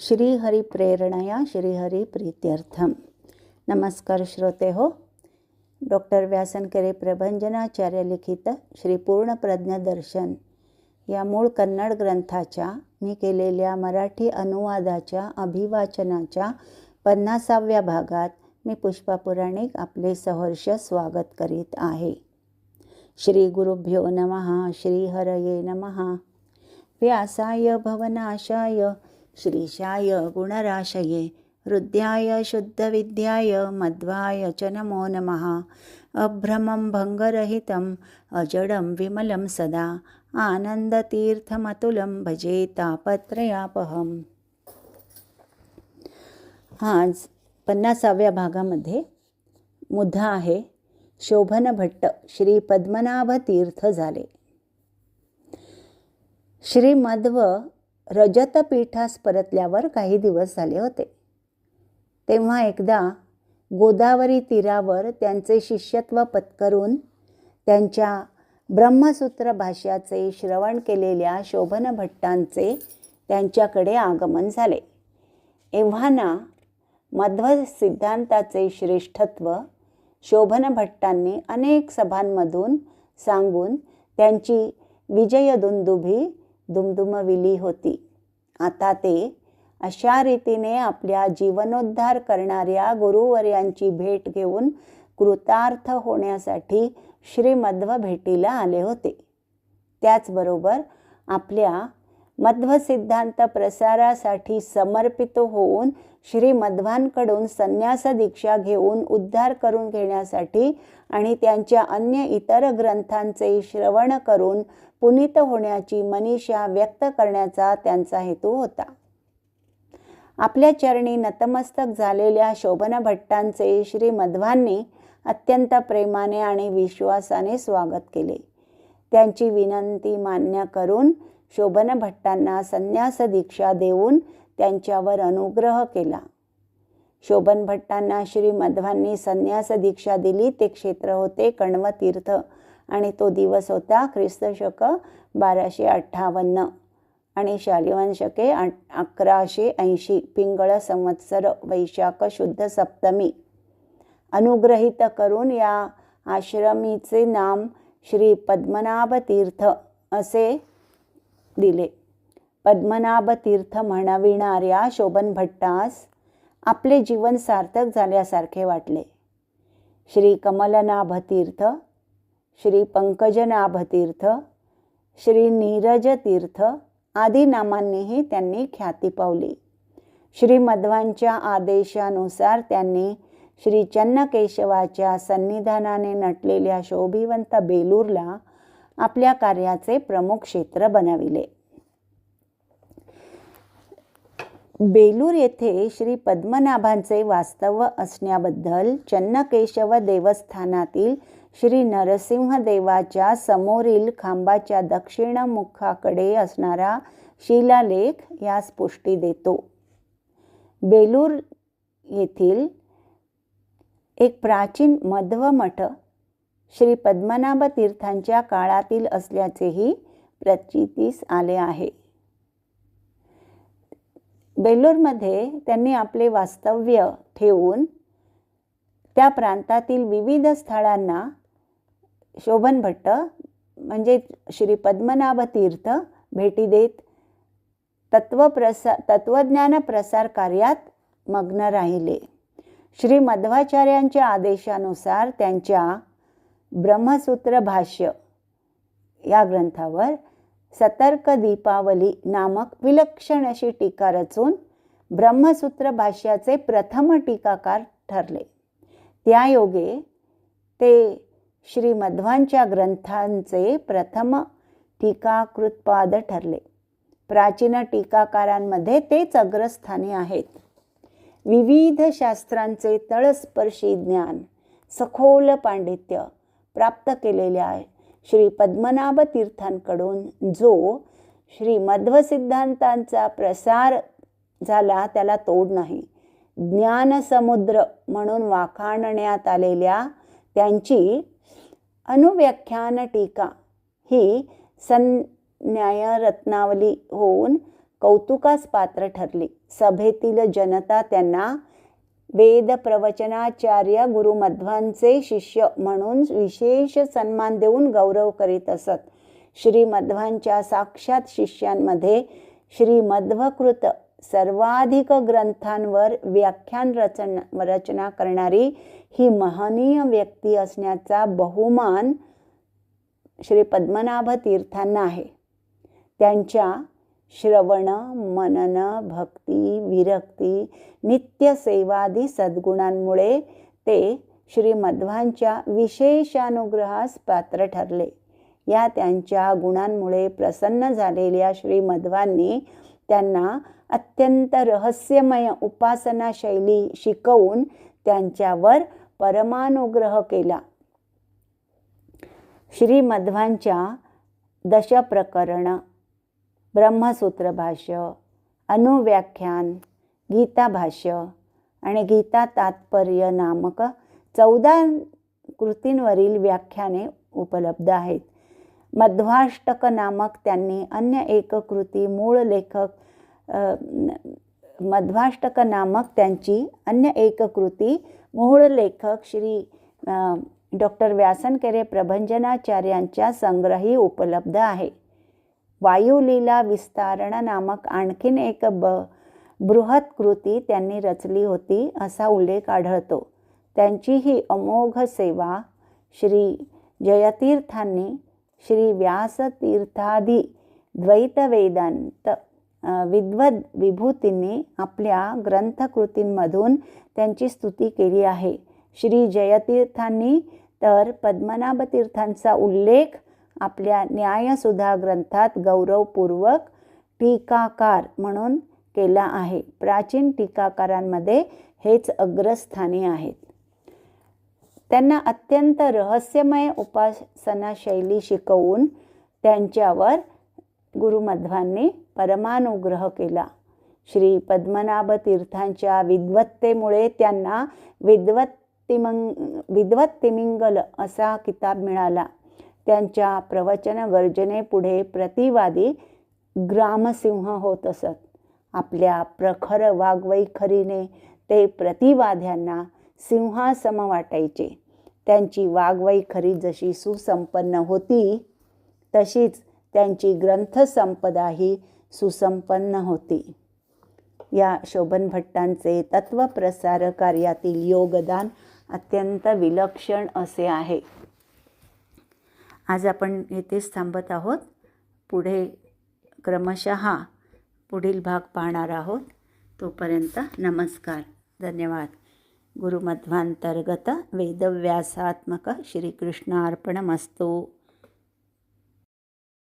श्रीहरिप्रेरणया श्रीहरिप्रीत्यर्थम। नमस्कार श्रोते हो डॉक्टर व्यासनकरे प्रभंजनाचार्य लिखित श्री पूर्ण दर्शन या मूळ कन्नड ग्रंथाच्या मी केलेल्या मराठी अनुवादाच्या अभिवाचनाच्या पन्नासाव्या भागात मी पुष्पा पुराणिक आपले सहर्ष स्वागत करीत आहे. श्री गुरुभ्यो नमः श्रीहरये नमः। व्यासाय भवनाशाय श्रीशाय गुणराशये हृद्याय शुद्धविद्याय मध्वाय च नमो नमः। अभ्रमं भङ्गरहितम् अजडं विमलं सदा। आनन्दतीर्थमतुलं भजे तापत्रयापहम्। आज पन्नासाव्या भागामध्ये मुद्दा आहे. शोभन भट्ट श्री पद्मनाभ तीर्थ झाले. श्री मध्व रजतपीठास परतल्यावर काही दिवस झाले होते. तेव्हा एकदा गोदावरी तीरावर त्यांचे शिष्यत्व पत्करून त्यांच्या ब्रह्मसूत्र भाष्याचे श्रवण केलेल्या शोभन भट्टांचे त्यांच्याकडे आगमन झाले. एव्हाना मध्व सिद्धांताचे श्रेष्ठत्व शोभन भट्टांनी अनेक सभांमधून सांगून त्यांची विजयदुंदुभी दुमदुमविली होती. आता ते अशा रीतीने आपल्या जीवनोद्धार करणाऱ्या गुरुवर्यांची भेट घेऊन कृतार्थ होण्यासाठी श्रीमध्व भेटीला आले होते. त्याचबरोबर आपल्या मध्व सिद्धांत प्रसारासाठी समर्पित होऊन श्रीमध्वांकडून संन्यास दीक्षा घेऊन उद्धार करून घेण्यासाठी आणि त्यांच्या अन्य इतर ग्रंथांचे श्रवण करून पुनीत होण्याची मनीषा व्यक्त करण्याचा त्यांचा हेतू होता. आपल्या चरणी नतमस्तक झालेल्या शोभन भट्टांचे श्री मध्वांनी अत्यंत प्रेमाने आणि विश्वासाने स्वागत केले. त्यांची विनंती मान्य करून शोभन भट्टांना संन्यास दीक्षा देऊन त्यांच्यावर अनुग्रह केला. शोभन भट्टांना श्री मध्वांनी संन्यास दीक्षा दिली. ते क्षेत्र होते कण्वतीर्थ आणि तो दिवस होता ख्रिस्त शक बाराशे अठ्ठावन्न आणि शालिवंशके अकराशे ऐंशी. पिंगळ संवत्सर वैशाख शुद्ध सप्तमी. अनुग्रहित करून या आश्रमीचे नाम श्री पद्मनाभ तीर्थ असे दिले. पद्मनाभ तीर्थ म्हणविणाऱ्या शोभन भट्टास आपले जीवन सार्थक झाल्यासारखे वाटले. श्री कमलनाभ तीर्थ श्री पंकजनाभ तीर्थ श्री नीरज तीर्थ आदी नामांनीही त्यांनी ख्याती पावली. श्री मध्वांच्या आदेशानुसार त्यांनी श्री चन्नकेशवाच्या सन्निधानाने नटलेल्या शोभिवंत बेलूरला आपल्या कार्याचे प्रमुख क्षेत्र बनविले. बेलूर येथे श्री पद्मनाभांचे वास्तव असण्याबद्दल चन्नकेशव देवस्थानातील श्री नरसिंह देवाच्या समोरील खांबाच्या दक्षिण मुखाकडे असणारा शिलालेख यास पुष्टी देतो. बेलूर येथील एक प्राचीन मध्व मठ श्री पद्मनाभ तीर्थांच्या काळातील असल्याचेही प्रचितीस आले आहे. बेलोरमध्ये त्यांनी आपले वास्तव्य ठेवून त्या प्रांतातील विविध स्थळांना शोभन भट्ट म्हणजे श्री पद्मनाभ तीर्थ भेटी देत तत्वप्रसा तत्वज्ञान प्रसार कार्यात मग्न राहिले. श्री मध्वाचार्यांच्या आदेशानुसार त्यांच्या ब्रह्मसूत्र भाष्य या ग्रंथावर सतर्क दीपावली नामक विलक्षण अशी टीका रचून ब्रह्मसूत्र भाष्याचे प्रथम टीकाकार ठरले. त्यायोगे ते श्री मध्वांच्या ग्रंथांचे प्रथम टीकाकृतपाद ठरले. प्राचीन टीकाकारांमध्ये तेच अग्रस्थानी आहेत. विविध शास्त्रांचे तळस्पर्शी ज्ञान सखोल पांडित्य प्राप्त केलेल्या श्री पद्मनाभ तीर्थांकडून जो श्री मध्व सिद्धांतांचा प्रसार झाला त्याला तोड नाही. ज्ञानसमुद्र म्हणून वाखाणण्यात आलेल्या त्यांची अनुव्याख्यान टीका ही सन्याय रत्नावली होऊन कौतुकास पात्र ठरली. सभेतील जनता त्यांना वेद प्रवचनाचार्य गुरुमध्वांचे शिष्य म्हणून विशेष सन्मान देऊन गौरव करीत असत. श्री मध्वांच्या साक्षात शिष्यांमध्ये श्री मध्वकृत सर्वाधिक ग्रंथांवर व्याख्यान रचन रचना करणारी ही महनीय व्यक्ती असण्याचा बहुमान श्री पद्मनाभ तीर्थांना आहे. त्यांच्या श्रवण मनन भक्ती विरक्ती नित्यसेवादी सद्गुणांमुळे ते श्री मध्वांच्या विशेषानुग्रहास पात्र ठरले. या त्यांच्या गुणांमुळे प्रसन्न झालेल्या श्री मध्वांनी त्यांना अत्यंत रहस्यमय उपासना शैली शिकवून त्यांच्यावर परमानुग्रह केला. श्री मध्वांच्या दशप्रकरण ब्रह्मसूत्र भाष्य अनुव्याख्यान गीता भाष्य आणि गीता तात्पर्य नामक चौदा कृतींवरील व्याख्याने उपलब्ध आहेत. मध्वाष्टक नामक त्यांनी अन्य एक कृती मूळ लेखक मध्वाष्टक नामक त्यांची अन्य एक कृती मूळ लेखक श्री डॉक्टर व्यासनकेरे प्रभंजनाचार्यांच्या संग्रही उपलब्ध आहे. वायुलीला विस्तारण नामक आणखीन एक ब बृहत कृती त्यांनी रचली होती असा उल्लेख आढळतो. त्यांची ही अमोघ सेवा श्री जयतीर्थांनी श्री व्यासतीर्थादी द्वैतवेदांत विद्वद विभूतींनी आपल्या ग्रंथकृतींमधून त्यांची स्तुती केली आहे. श्री जयतीर्थांनी तर पद्मनाभतीर्थांचा उल्लेख आपल्या न्यायसुधा ग्रंथात गौरवपूर्वक टीकाकार म्हणून केला आहे. प्राचीन टीकाकारांमध्ये हेच अग्रस्थानी आहेत. त्यांना अत्यंत रहस्यमय उपासना शैली शिकवून त्यांच्यावर गुरुमध्वांनी परमानुग्रह केला. श्री पद्मनाभ तीर्थांच्या विद्वत्तेमुळे त्यांना विद्वत्तिमंग विद्वत्तिमिंगल असा किताब मिळाला. त्यांच्या प्रवचन गर्जनेपुढे प्रतिवादी ग्रामसिंह होत असत. आपल्या प्रखर वाग्वैखरीने ते प्रतिवाद्यांना सिंहासम वाटायचे. त्यांची वाग्वैखरी जशी सुसंपन्न होती तशीच त्यांची ग्रंथसंपदाही सुसंपन्न होती. या शोभन भट्टांचे तत्वप्रसार कार्यातील योगदान अत्यंत विलक्षण असे आहे. आज आपण येथेच थांबत आहोत. पुढे क्रमशः पुढील भाग पाहणार आहोत. तोपर्यंत नमस्कार. धन्यवाद. गुरुमध्वांतर्गत वेदव्यासात्मक श्रीकृष्णार्पणमस्तु.